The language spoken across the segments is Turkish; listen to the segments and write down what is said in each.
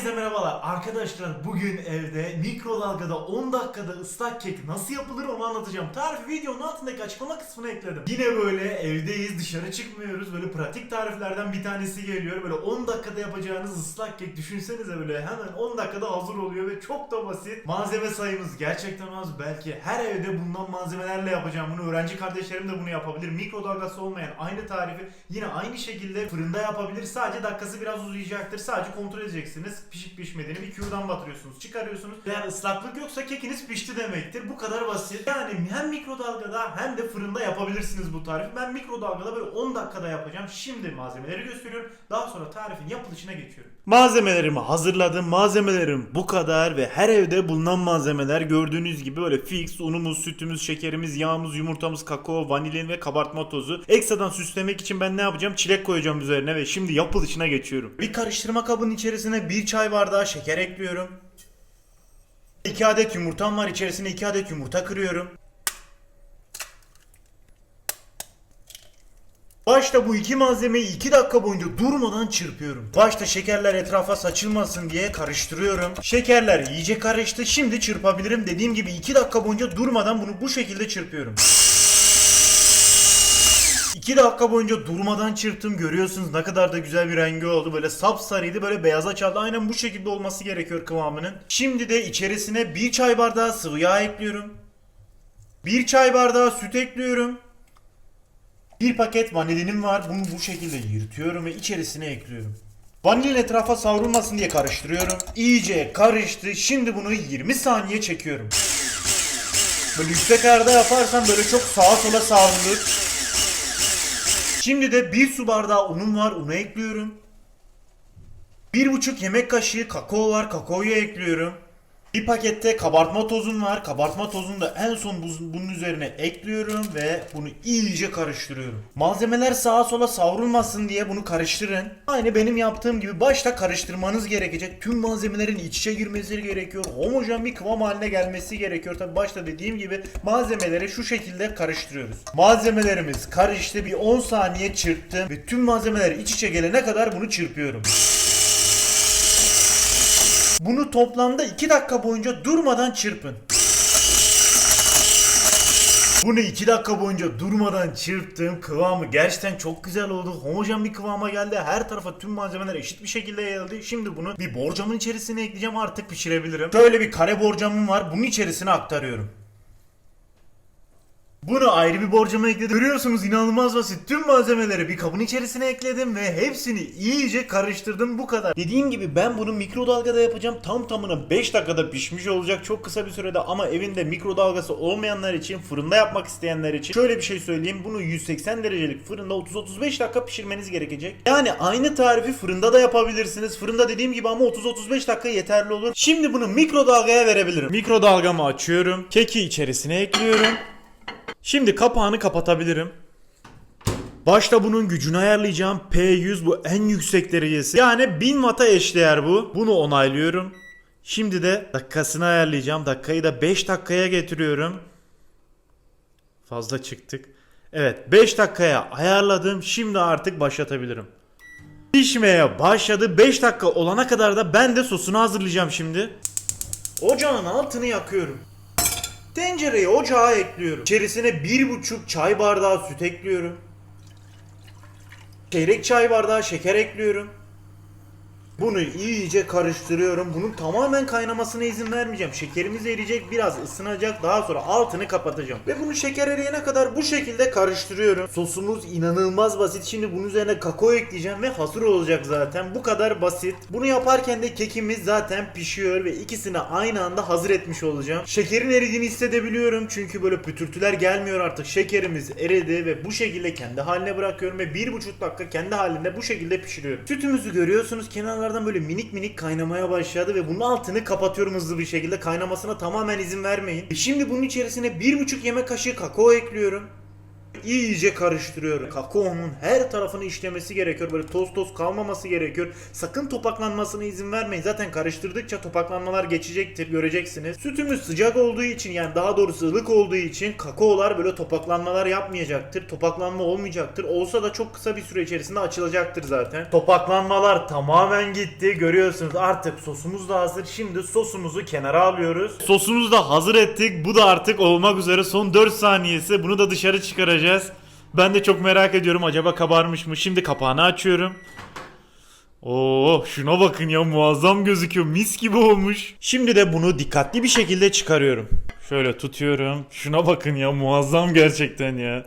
Herkese merhabalar. Arkadaşlar bugün evde mikrodalgada 10 dakikada ıslak kek nasıl yapılır onu anlatacağım. Tarifi videonun altındaki açıklama kısmına ekledim. Yine böyle evdeyiz dışarı çıkmıyoruz. Böyle pratik tariflerden bir tanesi geliyor. Böyle 10 dakikada yapacağınız ıslak kek düşünsenize böyle hemen 10 dakikada hazır oluyor ve çok da basit. Malzeme sayımız gerçekten az. Belki her evde bundan malzemelerle yapacağım bunu. Öğrenci kardeşlerim de bunu yapabilir. Mikrodalgası olmayan aynı tarifi yine aynı şekilde fırında yapabilir. Sadece dakikası biraz uzayacaktır. Sadece kontrol edeceksiniz. Pişip pişmediğini bir Q'dan batırıyorsunuz. Çıkarıyorsunuz. Eğer ıslaklık yoksa kekiniz pişti demektir. Bu kadar basit. Yani hem mikrodalgada hem de fırında yapabilirsiniz bu tarifi. Ben mikrodalgada böyle 10 dakikada yapacağım. Şimdi malzemeleri gösteriyorum. Daha sonra tarifin yapılışına geçiyorum. Malzemelerimi hazırladım. Malzemelerim bu kadar ve her evde bulunan malzemeler gördüğünüz gibi böyle fix unumuz, sütümüz, şekerimiz, yağımız, yumurtamız, kakao, vanilin ve kabartma tozu. Ekstradan süslemek için ben ne yapacağım? Çilek koyacağım üzerine ve şimdi yapılışına geçiyorum. Bir karıştırma kabının içerisine bir çay bardağı şeker ekliyorum. 2 adet yumurtam var. İçerisine 2 adet yumurta kırıyorum. Başta bu iki malzemeyi 2 dakika boyunca durmadan çırpıyorum. Başta şekerler etrafa saçılmasın diye karıştırıyorum. Şekerler iyice karıştı. Şimdi çırpabilirim. Dediğim gibi 2 dakika boyunca durmadan bunu bu şekilde çırpıyorum. 2 dakika boyunca durmadan çırptım. Görüyorsunuz ne kadar da güzel bir rengi oldu. Böyle sapsarıydı. Böyle beyaza çaldı. Aynen bu şekilde olması gerekiyor kıvamının. Şimdi de içerisine bir çay bardağı sıvı yağ ekliyorum. Bir çay bardağı süt ekliyorum. Bir paket vanilinim var. Bunu bu şekilde yırtıyorum ve içerisine ekliyorum. Vanilin etrafa savrulmasın diye karıştırıyorum. İyice karıştı. Şimdi bunu 20 saniye çekiyorum. Böyle yüksek ayarda yaparsan böyle çok sağa sola savrulur. Şimdi de bir su bardağı unum var. Unu ekliyorum. Bir buçuk yemek kaşığı kakao var. Kakaoyu ekliyorum. Bir pakette kabartma tozum var. Kabartma tozunu da en son bunun üzerine ekliyorum ve bunu iyice karıştırıyorum. Malzemeler sağa sola savrulmasın diye bunu karıştırın. Aynı benim yaptığım gibi başta karıştırmanız gerekecek. Tüm malzemelerin iç içe girmesi gerekiyor. Homojen bir kıvam haline gelmesi gerekiyor. Tabi başta dediğim gibi malzemeleri şu şekilde karıştırıyoruz. Malzemelerimiz karıştı. Bir 10 saniye çırptım ve tüm malzemeler iç içe gelene kadar bunu çırpıyorum. Bunu toplamda 2 dakika boyunca durmadan çırpın. Bunu 2 dakika boyunca durmadan çırptım. Kıvamı gerçekten çok güzel oldu. Homojen bir kıvama geldi. Her tarafa tüm malzemeler eşit bir şekilde yayıldı. Şimdi bunu bir borcamın içerisine ekleyeceğim. Artık pişirebilirim. Şöyle bir kare borcamım var. Bunun içerisine aktarıyorum. Bunu ayrı bir borcama ekledim. Görüyorsunuz inanılmaz basit. Tüm malzemeleri bir kabın içerisine ekledim ve hepsini iyice karıştırdım bu kadar. Dediğim gibi ben bunu mikrodalgada yapacağım. Tam tamına 5 dakikada pişmiş olacak. Çok kısa bir sürede ama evinde mikrodalgası olmayanlar için, fırında yapmak isteyenler için şöyle bir şey söyleyeyim. Bunu 180 derecelik fırında 30-35 dakika pişirmeniz gerekecek. Yani aynı tarifi fırında da yapabilirsiniz. Fırında dediğim gibi ama 30-35 dakika yeterli olur. Şimdi bunu mikrodalgaya verebilirim. Mikrodalgamı açıyorum. Keki içerisine ekliyorum. Şimdi kapağını kapatabilirim. Başta bunun gücünü ayarlayacağım. P100 bu en yüksek derecesi. Yani 1000 Watt'a eşdeğer bu. Bunu onaylıyorum. Şimdi de dakikasını ayarlayacağım. Dakikayı da 5 dakikaya getiriyorum. Fazla çıktık. Evet 5 dakikaya ayarladım. Şimdi artık başlatabilirim. Pişmeye başladı. 5 dakika olana kadar da ben de sosunu hazırlayacağım şimdi. Ocağın altını yakıyorum. Tencereyi ocağa ekliyorum. İçerisine bir buçuk çay bardağı süt ekliyorum. Çeyrek çay bardağı şeker ekliyorum. Bunu iyice karıştırıyorum. Bunun tamamen kaynamasına izin vermeyeceğim. Şekerimiz eriyecek, biraz ısınacak. Daha sonra altını kapatacağım. Ve bunu şeker eriyene kadar bu şekilde karıştırıyorum. Sosumuz inanılmaz basit. Şimdi bunun üzerine kakao ekleyeceğim ve hazır olacak zaten. Bu kadar basit. Bunu yaparken de kekimiz zaten pişiyor ve ikisini aynı anda hazır etmiş olacağım. Şekerin eridiğini hissedebiliyorum. Çünkü böyle pütürtüler gelmiyor artık. Şekerimiz eridi ve bu şekilde kendi haline bırakıyorum ve bir buçuk dakika kendi halinde bu şekilde pişiriyorum. Sütümüzü görüyorsunuz kenarlardan böyle minik minik kaynamaya başladı ve bunun altını kapatıyorum hızlı bir şekilde. Kaynamasına tamamen izin vermeyin. E Şimdi bunun içerisine bir buçuk yemek kaşığı kakao ekliyorum. İyice karıştırıyorum. Kakaonun her tarafını işlemesi gerekiyor. Böyle toz toz kalmaması gerekiyor. Sakın topaklanmasına izin vermeyin. Zaten karıştırdıkça topaklanmalar geçecektir. Göreceksiniz. Sütümüz sıcak olduğu için yani daha doğrusu ılık olduğu için kakaolar böyle topaklanmalar yapmayacaktır. Topaklanma olmayacaktır. Olsa da çok kısa bir süre içerisinde açılacaktır zaten. Topaklanmalar tamamen gitti. Görüyorsunuz artık sosumuz da hazır. Şimdi sosumuzu kenara alıyoruz. Sosumuzu da hazır ettik. Bu da artık olmak üzere son 4 saniyesi. Bunu da dışarı çıkaracağız. Ben de çok merak ediyorum acaba kabarmış mı? Şimdi kapağını açıyorum. Oo şuna bakın ya muazzam gözüküyor. Mis gibi olmuş. Şimdi de bunu dikkatli bir şekilde çıkarıyorum. Şöyle tutuyorum. Şuna bakın ya muazzam gerçekten ya.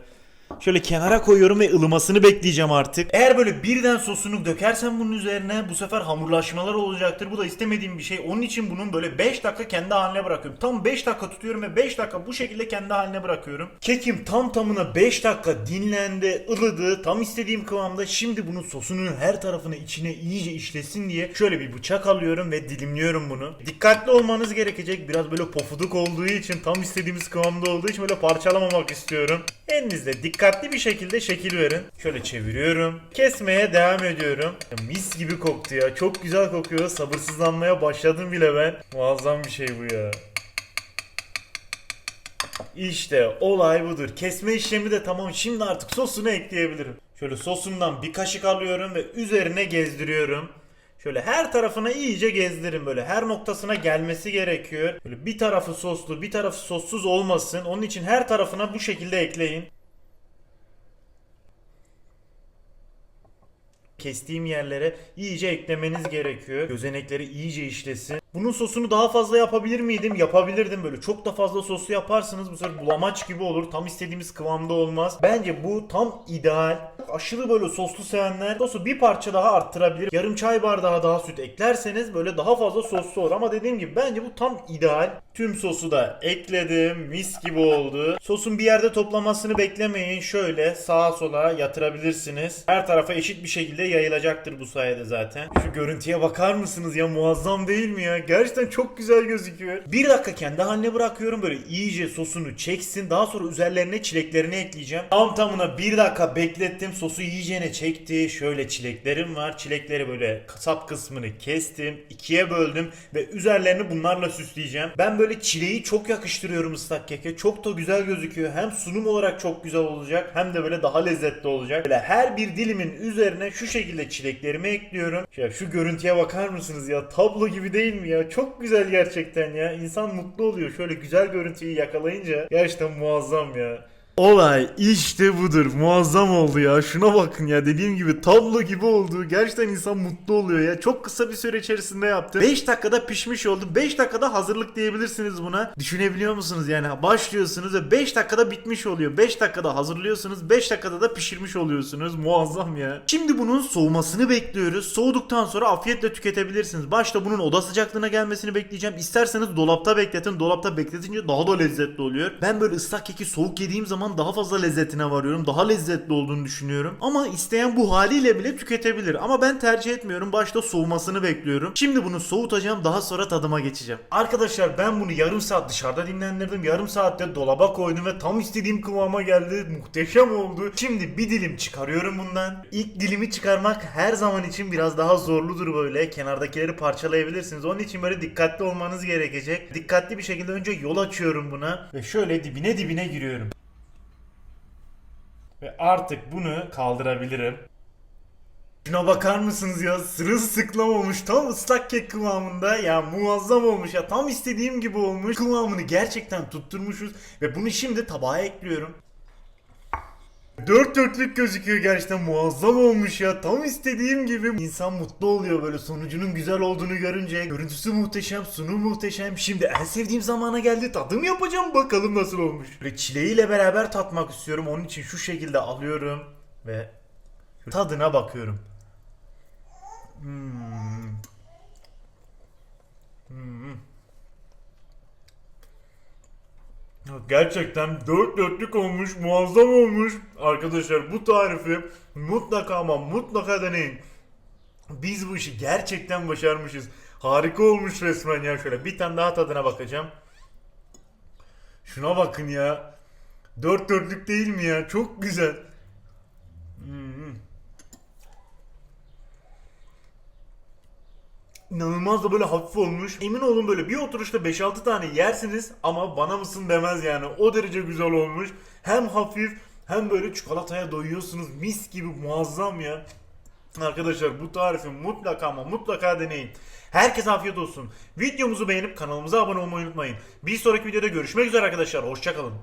Şöyle kenara koyuyorum ve ılımasını bekleyeceğim artık. Eğer böyle birden sosunu dökersem bunun üzerine bu sefer hamurlaşmalar olacaktır. Bu da istemediğim bir şey. Onun için bunun böyle 5 dakika kendi haline bırakıyorum. Tam 5 dakika tutuyorum ve 5 dakika bu şekilde kendi haline bırakıyorum. Kekim tam tamına 5 dakika dinlendi, ılıdı. Tam istediğim kıvamda. Şimdi bunun sosunun her tarafına içine iyice işlesin diye şöyle bir bıçak alıyorum ve dilimliyorum bunu. Dikkatli olmanız gerekecek. Biraz böyle pofuduk olduğu için tam istediğimiz kıvamda olduğu için böyle parçalamamak istiyorum. Elinizle dikkatli bir şekilde şekil verin. Şöyle çeviriyorum. Kesmeye devam ediyorum. Ya mis gibi koktu ya. Çok güzel kokuyor. Sabırsızlanmaya başladım bile ben. Muazzam bir şey bu ya. İşte olay budur. Kesme işlemi de tamam. Şimdi artık sosunu ekleyebilirim. Şöyle sosumdan bir kaşık alıyorum ve üzerine gezdiriyorum. Şöyle her tarafına iyice gezdirin böyle. Her noktasına gelmesi gerekiyor. Böyle bir tarafı soslu, bir tarafı sossuz olmasın. Onun için her tarafına bu şekilde ekleyin. Kestiğim yerlere iyice eklemeniz gerekiyor. Gözenekleri iyice işlesin. Bunun sosunu daha fazla yapabilir miydim? Yapabilirdim böyle. Çok da fazla soslu yaparsınız bu sefer bulamaç gibi olur. Tam istediğimiz kıvamda olmaz. Bence bu tam ideal. Aşırı böyle soslu sevenler sosu bir parça daha arttırabilir. Yarım çay bardağı daha süt eklerseniz böyle daha fazla soslu olur. Ama dediğim gibi bence bu tam ideal. Tüm sosu da ekledim. Mis gibi oldu. Sosun bir yerde toplamasını beklemeyin. Şöyle sağa sola yatırabilirsiniz. Her tarafa eşit bir şekilde yayılacaktır bu sayede zaten. Şu görüntüye bakar mısınız ya muazzam değil mi ya? Gerçekten çok güzel gözüküyor. Bir dakika kendi haline bırakıyorum böyle iyice sosunu çeksin. Daha sonra üzerlerine çileklerini ekleyeceğim. Tam tamına bir dakika beklettim. Sosu iyicene çekti. Şöyle çileklerim var. Çilekleri böyle kasap kısmını kestim. ikiye böldüm ve üzerlerini bunlarla süsleyeceğim. Ben böyle çileği çok yakıştırıyorum ıslak keke. Çok da güzel gözüküyor. Hem sunum olarak çok güzel olacak hem de böyle daha lezzetli olacak. Böyle her bir dilimin üzerine şu şekilde çileklerimi ekliyorum. Ya şu görüntüye bakar mısınız ya? Tablo gibi değil mi ya? Çok güzel gerçekten ya. İnsan mutlu oluyor. Şöyle güzel görüntüyü yakalayınca gerçekten muazzam ya. Olay işte budur. Muazzam oldu ya. Şuna bakın ya. Dediğim gibi tablo gibi oldu. Gerçekten insan mutlu oluyor ya. Çok kısa bir süre içerisinde yaptım. 5 dakikada pişmiş oldu. 5 dakikada hazırlık diyebilirsiniz buna. Düşünebiliyor musunuz yani? Başlıyorsunuz ve 5 dakikada bitmiş oluyor. 5 dakikada hazırlıyorsunuz. 5 dakikada da pişirmiş oluyorsunuz. Muazzam ya. Şimdi bunun soğumasını bekliyoruz. Soğuduktan sonra afiyetle tüketebilirsiniz. Başta bunun oda sıcaklığına gelmesini bekleyeceğim. İsterseniz dolapta bekletin. Dolapta bekletince daha da lezzetli oluyor. Ben böyle ıslak keki soğuk yediğim zaman daha fazla lezzetine varıyorum. Daha lezzetli olduğunu düşünüyorum. Ama isteyen bu haliyle bile tüketebilir. Ama ben tercih etmiyorum. Başta soğumasını bekliyorum. Şimdi bunu soğutacağım. Daha sonra tadıma geçeceğim. Arkadaşlar ben bunu yarım saat dışarıda dinlendirdim. Yarım saatte dolaba koydum ve tam istediğim kıvama geldi. Muhteşem oldu. Şimdi bir dilim çıkarıyorum bundan. İlk dilimi çıkarmak her zaman için biraz daha zorludur böyle. Kenardakileri parçalayabilirsiniz. Onun için böyle dikkatli olmanız gerekecek. Dikkatli bir şekilde önce yol açıyorum buna. Ve şöyle dibine dibine giriyorum. Ve artık bunu kaldırabilirim. Şuna bakar mısınız ya? Sırılsıklam olmuş tam ıslak kek kıvamında. Ya muazzam olmuş ya. Tam istediğim gibi olmuş. Kıvamını gerçekten tutturmuşuz. Ve bunu şimdi tabağa ekliyorum. Dört dörtlük gözüküyor gerçekten muazzam olmuş ya. Tam istediğim gibi İnsan mutlu oluyor böyle sonucunun güzel olduğunu görünce. Görüntüsü muhteşem sunu muhteşem. Şimdi en sevdiğim zamana geldi tadım yapacağım bakalım nasıl olmuş. Böyle çileğiyle beraber tatmak istiyorum. Onun için şu şekilde alıyorum ve tadına bakıyorum. Hmm. Hmm. Ya Gerçekten dört dörtlük olmuş, muazzam olmuş. Arkadaşlar bu tarifi mutlaka ama mutlaka deneyin. Biz bu işi gerçekten başarmışız. Harika olmuş resmen ya. Şöyle bir tane daha tadına bakacağım. Şuna bakın ya. Dört dörtlük değil mi ya? Çok güzel. Hmm. İnanılmaz da böyle hafif olmuş. Emin olun böyle bir oturuşta 5-6 tane yersiniz ama bana mısın demez yani. O derece güzel olmuş. Hem hafif hem böyle çikolataya doyuyorsunuz. Mis gibi muazzam ya. Arkadaşlar bu tarifi mutlaka ama mutlaka deneyin. Herkese afiyet olsun. Videomuzu beğenip kanalımıza abone olmayı unutmayın. Bir sonraki videoda görüşmek üzere arkadaşlar. Hoşçakalın.